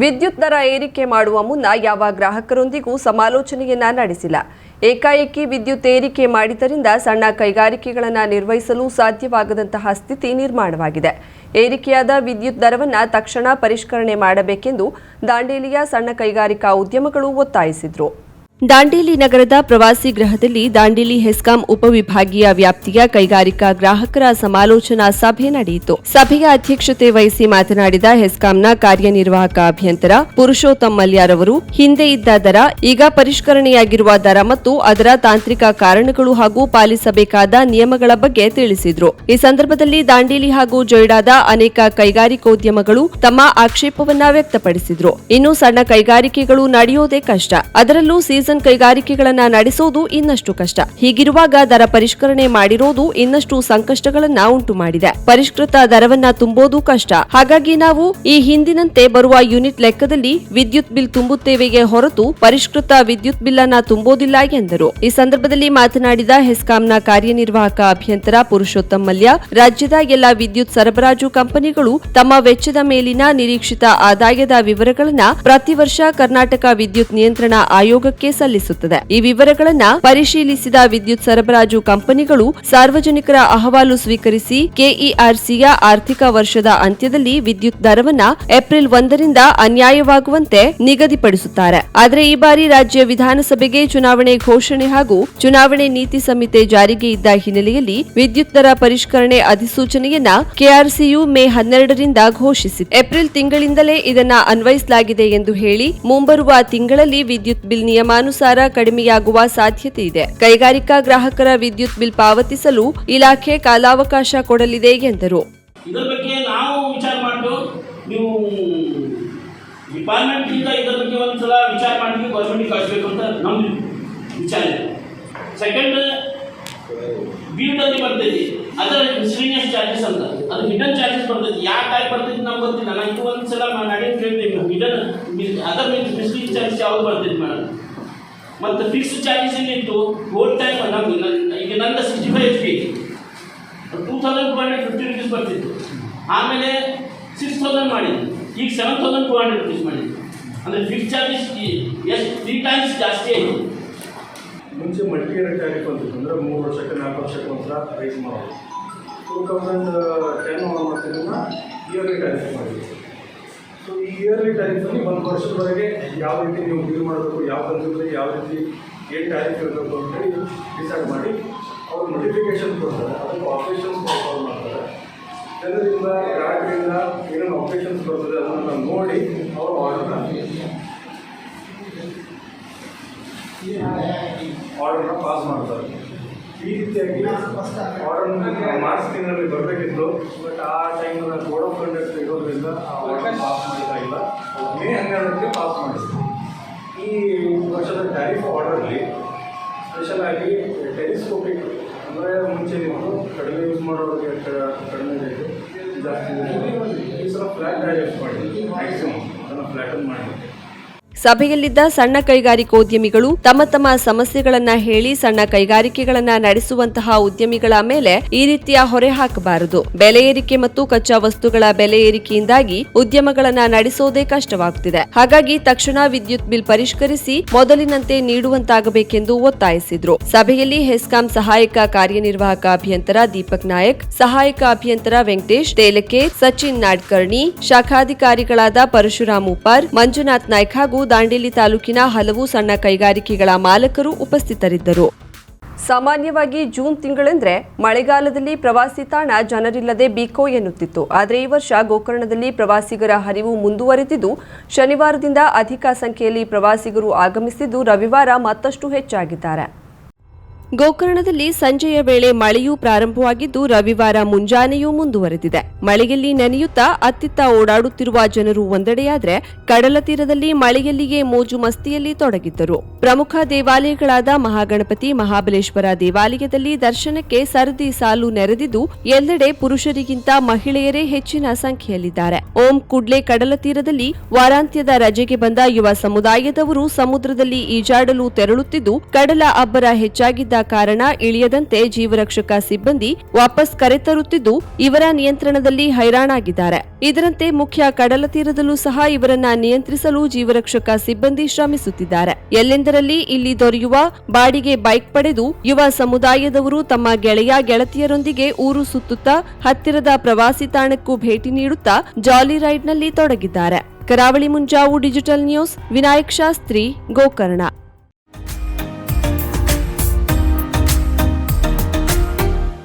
ವಿದ್ಯುತ್ ದರ ಏರಿಕೆ ಮಾಡುವ ಮುನ್ನ ಯಾವ ಗ್ರಾಹಕರೊಂದಿಗೂ ಸಮಾಲೋಚನೆಯನ್ನ ನಡೆಸಿಲ್ಲ. ಏಕಾಏಕಿ ವಿದ್ಯುತ್ ಏರಿಕೆ ಮಾಡಿದ್ದರಿಂದ ಸಣ್ಣ ಕೈಗಾರಿಕೆಗಳನ್ನು ನಿರ್ವಹಿಸಲು ಸಾಧ್ಯವಾಗದಂತಹ ಸ್ಥಿತಿ ನಿರ್ಮಾಣವಾಗಿದೆ. ಏರಿಕೆಯಾದ ವಿದ್ಯುತ್ ದರವನ್ನು ತಕ್ಷಣ ಪರಿಷ್ಕರಣೆ ಮಾಡಬೇಕೆಂದು ದಾಂಡೇಲಿಯ ಸಣ್ಣ ಕೈಗಾರಿಕಾ ಉದ್ಯಮಗಳು ಒತ್ತಾಯಿಸಿದ್ರು. ದಾಂಡೇಲಿ ನಗರದ ಪ್ರವಾಸಿ ಗೃಹದಲ್ಲಿ ದಾಂಡೇಲಿ ಹೆಸ್ಕಾಂ ಉಪವಿಭಾಗೀಯ ವ್ಯಾಪ್ತಿಯ ಕೈಗಾರಿಕಾ ಗ್ರಾಹಕರ ಸಮಾಲೋಚನಾ ಸಭೆ ನಡೆಯಿತು. ಸಭೆಯ ಅಧ್ಯಕ್ಷತೆ ವಹಿಸಿ ಮಾತನಾಡಿದ ಹೆಸ್ಕಾಂನ ಕಾರ್ಯನಿರ್ವಾಹಕ ಅಭಿಯಂತರ ಪುರುಷೋತ್ತಮ್ ಮಲ್ಯಾರವರು ಹಿಂದೆ ಇದ್ದ ದರ, ಈಗ ಪರಿಷ್ಕರಣೆಯಾಗಿರುವ ದರ ಮತ್ತು ಅದರ ತಾಂತ್ರಿಕ ಕಾರಣಗಳು ಹಾಗೂ ಪಾಲಿಸಬೇಕಾದ ನಿಯಮಗಳ ಬಗ್ಗೆ ತಿಳಿಸಿದ್ರು. ಈ ಸಂದರ್ಭದಲ್ಲಿ ದಾಂಡೇಲಿ ಹಾಗೂ ಜೊಯ್ಡಾದ ಅನೇಕ ಕೈಗಾರಿಕೋದ್ಯಮಗಳು ತಮ್ಮ ಆಕ್ಷೇಪವನ್ನ ವ್ಯಕ್ತಪಡಿಸಿದ್ರು. ಇನ್ನು ಸಣ್ಣ ಕೈಗಾರಿಕೆಗಳು ನಡೆಯೋದೇ ಕಷ್ಟ. ಅದರಲ್ಲೂ ಸೀಸನ್ ಕೈಗಾರಿಕೆಗಳನ್ನ ನಡೆಸೋದು ಇನ್ನಷ್ಟು ಕಷ್ಟ. ಹೀಗಿರುವಾಗ ದರ ಪರಿಷ್ಕರಣೆ ಮಾಡಿರೋದು ಇನ್ನಷ್ಟು ಸಂಕಷ್ಟಗಳನ್ನ ಉಂಟು ಮಾಡಿದೆ. ಪರಿಷ್ಕೃತ ದರವನ್ನ ತುಂಬೋದು ಕಷ್ಟ. ಹಾಗಾಗಿ ನಾವು ಈ ಹಿಂದಿನಂತೆ ಬರುವ ಯೂನಿಟ್ ಲೆಕ್ಕದಲ್ಲಿ ವಿದ್ಯುತ್ ಬಿಲ್ ತುಂಬುತ್ತೇವೆಯೇ ಹೊರತು ಪರಿಷ್ಕೃತ ವಿದ್ಯುತ್ ಬಿಲ್ ಅನ್ನ ತುಂಬೋದಿಲ್ಲ ಎಂದರು. ಈ ಸಂದರ್ಭದಲ್ಲಿ ಮಾತನಾಡಿದ ಹೆಸ್ಕಾಂನ ಕಾರ್ಯನಿರ್ವಾಹಕ ಅಭಿಯಂತರ ಪುರುಷೋತ್ತಮ್ ಮಲ್ಯ, ರಾಜ್ಯದ ಎಲ್ಲ ವಿದ್ಯುತ್ ಸರಬರಾಜು ಕಂಪನಿಗಳು ತಮ್ಮ ವೆಚ್ಚದ ಮೇಲಿನ ನಿರೀಕ್ಷಿತ ಆದಾಯದ ವಿವರಗಳನ್ನ ಪ್ರತಿ ವರ್ಷ ಕರ್ನಾಟಕ ವಿದ್ಯುತ್ ನಿಯಂತ್ರಣ ಆಯೋಗಕ್ಕೆ ಸಲ್ಲಿಸುತ್ತದೆ. ಈ ವಿವರಗಳನ್ನ ಪರಿಶೀಲಿಸಿದ ವಿದ್ಯುತ್ ಸರಬರಾಜು ಕಂಪನಿಗಳು ಸಾರ್ವಜನಿಕರ ಅಹವಾಲು ಸ್ವೀಕರಿಸಿ ಕೆಇಆರ್ಸಿಯ ಆರ್ಥಿಕ ವರ್ಷದ ಅಂತ್ಯದಲ್ಲಿ ವಿದ್ಯುತ್ ದರವನ್ನ ಏಪ್ರಿಲ್ ಒಂದರಿಂದ ಅನ್ಯಾಯವಾಗುವಂತೆ ನಿಗದಿಪಡಿಸುತ್ತಾರೆ. ಆದರೆ ಈ ಬಾರಿ ರಾಜ್ಯ ವಿಧಾನಸಭೆಗೆ ಚುನಾವಣೆ ಘೋಷಣೆ ಹಾಗೂ ಚುನಾವಣೆ ನೀತಿ ಸಂಹಿತೆ ಜಾರಿಗೆ ಇದ್ದ ಹಿನ್ನೆಲೆಯಲ್ಲಿ ವಿದ್ಯುತ್ ದರ ಪರಿಷ್ಕರಣೆ ಅಧಿಸೂಚನೆಯನ್ನ ಕೆಆರ್ಸಿಯು ಮೇ ಹನ್ನೆರಡರಿಂದ ಘೋಷಿಸಿದೆ. ಏಪ್ರಿಲ್ ತಿಂಗಳಿಂದಲೇ ಇದನ್ನ ಅನ್ವಯಿಸಲಾಗಿದೆ ಎಂದು ಹೇಳಿ ಮುಂಬರುವ ತಿಂಗಳಲ್ಲಿ ವಿದ್ಯುತ್ ಬಿಲ್ ನಿಯಮಾನುಸಾರ ಕಡಿಮೆಯಾಗುವ ಸಾಧ್ಯತೆ ಇದೆ. ಕೈಗಾರಿಕಾ ಗ್ರಾಹಕರ ವಿದ್ಯುತ್ ಬಿಲ್ ಪಾವತಿಸಲು ಇಲಾಖೆ ಕಾಲಾವಕಾಶ ಕೊಡಲಿದೆ ಎಂದರು. ಇದರ ಬಗ್ಗೆ ನಾವು ವಿಚಾರ ಮಾಡಿದ್ದು ನೀವು ಡಿಪಾರ್ಟ್ಮೆಂಟಿಂದ ಇದರ ಬಗ್ಗೆ ಒಂದ್ಸಲ ವಿಚಾರ ಮಾಡಿ ಗೌರ್ಮೆಂಟ್ ಕಳಿಸ್ಬೇಕು ಅಂತ ನಮ್ಮ ವಿಚಾರ ಇದೆ. ಸೆಕೆಂಡ್ ಬಿಲ್ಡಲ್ಲಿ ಬರ್ತೈತಿ. ಅದರ ಮಿಸ್ಲಿನಿಯಸ್ ಚಾರ್ಜಸ್ ಅಂತ. ಅದು ಹಿಡನ್ ಚಾರ್ಜಸ್ ಬರ್ತೈತಿ. ಯಾವ ಟೈಪ್ ಬರ್ತೈತಿ ನಮ್ಗೆ ಗೊತ್ತಿಲ್ಲ. ನಾನು ಇದು ಒಂದ್ಸಲ ಮಾಡಿ ಕೇಳ್ತೀನಿ? ಹಿಡನ್ ಅದರ್ ಮಿಸ್ಲಿನಿಯಸ್ ಚಾರ್ಜಸ್ ಯಾವ್ದು ಬರ್ತೈತಿ ಮೇಡಮ್ ಮತ್ತು ಫಿಕ್ಸ್ ಚಾರ್ಜಸ್ ಏನಿತ್ತು ಹೋಲ್ ಟೈಮ್ ನಮ್ಗೆ ನನ್ನ- ಈಗ ನಂದು sixty five H P two thousand two hundred fifty rupees ಬರ್ತಿತ್ತು. ಆಮೇಲೆ ಸಿಕ್ಸ್ ತೌಸಂಡ್ ಮಾಡಿದ್ದು. ಈಗ seven thousand two hundred rupees ಮಾಡಿದ್ದು. ಅಂದರೆ ಫಿಕ್ಸ್ ಚಾರ್ಜಸ್ ಎಷ್ಟು ತ್ರೀ ಟೈಮ್ಸ್ ಜಾಸ್ತಿ ಆಯಿತು. ಮುಂಚೆ ಮಲ್ಟಿಯರ್ ಟ್ಯಾರಿಫ್ ಅಂತ ಅಂದರೆ ಮೂರು ವರ್ಷಕ್ಕೆ, ನಾಲ್ಕು ವರ್ಷಕ್ಕೆ ಒಂಥರ ರೈಸ್ ಮಾಡೋದು. ಟೂ ತೌಸಂಡ್ ಟೆನ್ ಒಂಬತ್ತರಿಂದ ಇಯರ್ಲಿ ಟ್ಯಾರಿಫ್ ಮಾಡಿದ್ವಿ ಸೊ ಈ ಇಯರ್ಲಿ ಟ್ಯಾರಿಫಲ್ಲಿ ಒಂದು ವರ್ಷದವರೆಗೆ ಯಾವ ರೀತಿ ನೀವು ಬಿಲ್ ಮಾಡಬೇಕು, ಯಾವ ಕಂಪ್ನಿಗಳಿಗೆ ಯಾವ ರೀತಿ, ಏನು ಟ್ಯಾರಿಫ್ ಇರಬೇಕು ಅಂತೇಳಿ ಡಿಸೈಡ್ ಮಾಡಿ, ಅವ್ರು ನೋಟಿಫಿಕೇಶನ್ ಕೊಡ್ತಾರೆ, ಅದಕ್ಕೆ ಆಪರೇಷನ್ಸ್ ಕಾಲ್ ಮಾಡ್ತಾರೆ. ಜನರಿಂದ, ಗ್ರಾಹಕರಿಂದ ಏನೇನು ಆಪ್ರೇಷನ್ಸ್ ಬರ್ತದೆ ಅದನ್ನು ನೋಡಿ ಅವರು ಆರ್ಡರ್ನ ಆರ್ಡರ್ನ ಪಾಸ್ ಮಾಡ್ತಾರೆ. ಈ ರೀತಿಯಾಗಿ ಆರ್ಡರ್ ಮಾರ್ಚ್ ತಿಂಗಳಲ್ಲಿ ಬರಬೇಕಿತ್ತು. ಬಟ್ ಆ ಟೈಮಲ್ಲಿ ಬೋರ್ಡ್ ಆಫ್ ಕಂಡಕ್ಟ್ ಇರೋದ್ರಿಂದ ಪಾಸ್ ಮಾಡ್ತಾ ಇಲ್ಲ. ಮೇ ಹನ್ನೆರಡಕ್ಕೆ ಪಾಸ್ ಮಾಡಿಸ್ತೀವಿ ಈ ವರ್ಷದ ಟ್ಯಾರಿಫ್ ಆರ್ಡರಲ್ಲಿ ಸ್ಪೆಷಲ್ ಆಗಿ ಟೆಲಿಸ್ಕೋಪಿಕ್ ಅಂದರೆ ಮುಂಚೆ ನೀವು ಕಡಿಮೆ ಯೂಸ್ ಮಾಡೋರಿಗೆ ಕಡಿಮೆ ಇದೆ ಜಾಸ್ತಿ. ಈ ಸಲ ಫ್ಲ್ಯಾಟ್ ಡೈರೆಕ್ಟ್ ಮಾಡಿ ಮ್ಯಾಕ್ಸಿಮಮ್ ಅದನ್ನು ಫ್ಲ್ಯಾಟನ್ನು ಮಾಡಿ ಸಭೆಯಲ್ಲಿದ್ದ ಸಣ್ಣ ಕೈಗಾರಿಕೋದ್ಯಮಿಗಳು ತಮ್ಮ ತಮ್ಮ ಸಮಸ್ಯೆಗಳನ್ನ ಹೇಳಿ ಸಣ್ಣ ಕೈಗಾರಿಕೆಗಳನ್ನ ನಡೆಸುವಂತಹ ಉದ್ಯಮಿಗಳ ಮೇಲೆ ಈ ರೀತಿಯ ಹೊರೆ ಹಾಕಬಾರದು. ಬೆಲೆ ಏರಿಕೆ ಮತ್ತು ಕಚ್ಚಾ ವಸ್ತುಗಳ ಬೆಲೆ ಏರಿಕೆಯಿಂದಾಗಿ ಉದ್ಯಮಗಳನ್ನ ನಡೆಸೋದೇ ಕಷ್ಟವಾಗುತ್ತಿದೆ ಹಾಗಾಗಿ ತಕ್ಷಣ ವಿದ್ಯುತ್ ಬಿಲ್ ಪರಿಷ್ಕರಿಸಿ ಮೊದಲಿನಂತೆ ನೀಡುವಂತಾಗಬೇಕೆಂದು ಒತ್ತಾಯಿಸಿದ್ರು. ಸಭೆಯಲ್ಲಿ ಹೆಸ್ಕಾಂ ಸಹಾಯಕ ಕಾರ್ಯನಿರ್ವಾಹಕ ಅಭಿಯಂತರ ದೀಪಕ್ ನಾಯಕ್, ಸಹಾಯಕ ಅಭಿಯಂತರ ವೆಂಕಟೇಶ್ ತೇಲಕೆ ಸಚಿನ್ ನಾಡ್ಕರ್ಣಿ, ಶಾಖಾಧಿಕಾರಿಗಳಾದ ಪರಶುರಾಮ್ ಉಪರ್ ಮಂಜುನಾಥ್ ನಾಯ್ಕ ಹಾಗೂ ದಾಂಡೇಲಿ ತಾಲೂಕಿನ ಹಲವು ಸಣ್ಣ ಕೈಗಾರಿಕೆಗಳ ಮಾಲಕರು ಉಪಸ್ಥಿತರಿದ್ದರು. ಸಾಮಾನ್ಯವಾಗಿ ಜೂನ್ ತಿಂಗಳೆಂದ್ರೆ ಮಳೆಗಾಲದಲ್ಲಿ ಪ್ರವಾಸಿ ತಾಣ ಜನರಿಲ್ಲದೆ ಬೀಕೋ ಎನ್ನುತ್ತಿತ್ತು. ಆದರೆ ಈ ವರ್ಷ ಗೋಕರ್ಣದಲ್ಲಿ ಪ್ರವಾಸಿಗರ ಹರಿವು ಮುಂದುವರೆದಿದ್ದು, ಶನಿವಾರದಿಂದ ಅಧಿಕ ಸಂಖ್ಯೆಯಲ್ಲಿ ಪ್ರವಾಸಿಗರು ಆಗಮಿಸಿದ್ದು ರವಿವಾರ ಮತ್ತಷ್ಟು ಹೆಚ್ಚಾಗಿದ್ದಾರೆ. ಗೋಕರ್ಣದಲ್ಲಿ ಸಂಜೆಯ ವೇಳೆ ಮಳೆಯೂ ಪ್ರಾರಂಭವಾಗಿದ್ದು ರವಿವಾರ ಮುಂಜಾನೆಯೂ ಮುಂದುವರೆದಿದೆ. ಮಳೆಯಲ್ಲಿ ನೆನೆಯುತ್ತಾ ಅತ್ತಿತ್ತ ಓಡಾಡುತ್ತಿರುವ ಜನರು ಒಂದೆಡೆಯಾದರೆ ಕಡಲ ತೀರದಲ್ಲಿ ಮಳೆಯಲ್ಲಿಯೇ ಮೋಜು ಮಸ್ತಿಯಲ್ಲಿ ತೊಡಗಿದ್ದರು. ಪ್ರಮುಖ ದೇವಾಲಯಗಳಾದ ಮಹಾಗಣಪತಿ, ಮಹಾಬಲೇಶ್ವರ ದೇವಾಲಯದಲ್ಲಿ ದರ್ಶನಕ್ಕೆ ಸರದಿ ಸಾಲು ನೆರೆದಿದ್ದು ಎಲ್ಲೆಡೆ ಪುರುಷರಿಗಿಂತ ಮಹಿಳೆಯರೇ ಹೆಚ್ಚಿನ ಸಂಖ್ಯೆಯಲ್ಲಿದ್ದಾರೆ. ಓಂ ಕುಡ್ಲೆ ಕಡಲ ತೀರದಲ್ಲಿ ವಾರಾಂತ್ಯದ ರಜೆಗೆ ಬಂದ ಯುವ ಸಮುದಾಯದವರು ಸಮುದ್ರದಲ್ಲಿ ಈಜಾಡಲು ತೆರಳುತ್ತಿದ್ದು ಕಡಲ ಅಬ್ಬರ ಹೆಚ್ಚಾಗಿದ್ದ ಕಾರಣ ಇಳಿಯದಂತೆ ಜೀವರಕ್ಷಕ ಸಿಬ್ಬಂದಿ ವಾಪಸ್ ಕರೆತರುತ್ತಿದ್ದು, ಇವರ ನಿಯಂತ್ರಣದಲ್ಲಿ ಹೈರಾಣಾಗಿದ್ದಾರೆ. ಇದರಂತೆ ಮುಖ್ಯ ಕಡಲ ತೀರದಲ್ಲೂ ಸಹ ಇವರನ್ನ ನಿಯಂತ್ರಿಸಲು ಜೀವರಕ್ಷಕ ಸಿಬ್ಬಂದಿ ಶ್ರಮಿಸುತ್ತಿದ್ದಾರೆ. ಎಲ್ಲೆಂದರಲ್ಲಿ ಇಲ್ಲಿ ದೊರೆಯುವ ಬಾಡಿಗೆ ಬೈಕ್ ಪಡೆದು ಯುವ ಸಮುದಾಯದವರು ತಮ್ಮ ಗೆಳೆಯ ಗೆಳತಿಯರೊಂದಿಗೆ ಊರು ಸುತ್ತುತ್ತಾ ಹತ್ತಿರದ ಪ್ರವಾಸಿ ತಾಣಕ್ಕೂ ಭೇಟಿ ನೀಡುತ್ತಾ ಜಾಲಿ ರೈಡ್ನಲ್ಲಿ ತೊಡಗಿದ್ದಾರೆ. Karavali Munjavu digital news, Vinayak Shastri, Gokarna.